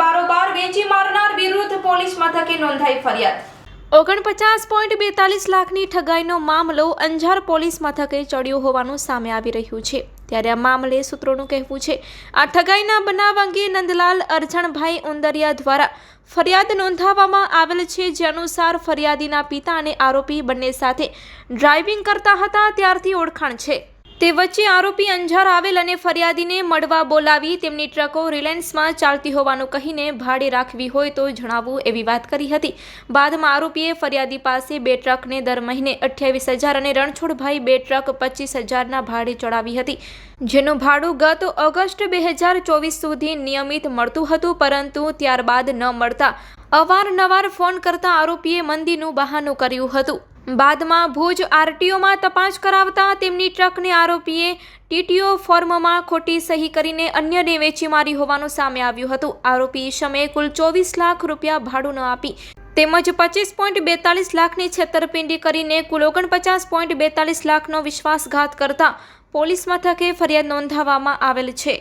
બારોબાર વેચી મારનાર વિરુદ્ધ પોલીસ મથકે નોંધાઈ ફરિયાદ. ઓગણપચાસ પોઈન્ટ બેતાલીસ લાખની ઠગાઈનો મામલો અંજાર પોલીસ મથકે ચડ્યો હોવાનું સામે આવી રહ્યું છે. ત્યારે આ મામલે સૂત્રોનું કહેવું છે, આ ઠગાઈના બનાવ અંગે નંદલાલ અરજણભાઈ ઉંદરિયા દ્વારા ફરિયાદ નોંધાવવામાં આવેલ છે. જે અનુસાર ફરિયાદીના પિતા અને આરોપી બંને સાથે ડ્રાઇવિંગ કરતા હતા, ત્યારથી ઓળખાણ છે. તે વચ્ચે આરોપી અંજાર આવેલ અને ફરિયાદીને મળવા બોલાવી તેમની ટ્રકો રિલાયન્સમાં ચાલતી હોવાનું કહીને ભાડે રાખવી હોય તો જણાવવું એવી વાત કરી હતી. બાદમાં આરોપીએ ફરિયાદી પાસે બે ટ્રકને દર મહિને અઠ્યાવીસ હજાર અને રણછોડભાઈ બે ટ્રક પચીસ હજારના ભાડે ચડાવી હતી. જેનું ભાડું ગત ઓગસ્ટ બે હજાર ચોવીસ સુધી નિયમિત મળતું હતું પરંતુ ત્યારબાદ ન મળતા અવારનવાર ફોન કરતા આરોપીએ મંદીનું બહાનું કર્યું હતું. બાદમાં ભુજ આરટીઓમાં તપાસ કરાવતા તેમની ટ્રકને આરોપીએ ટીટીઓ ફોર્મમાં ખોટી સહી કરીને અન્યને વેચી મારી હોવાનું સામે આવ્યું હતું. આરોપી ઈશમે કુલ ચોવીસ લાખ રૂપિયા ભાડું ન આપી તેમજ પચીસ પોઈન્ટ બેતાલીસ લાખની છેતરપિંડી કરીને કુલ ઓગણપચાસ પોઈન્ટ બેતાલીસ લાખનો વિશ્વાસઘાત કરતા પોલીસ મથકે ફરિયાદ નોંધાવવામાં આવેલ છે.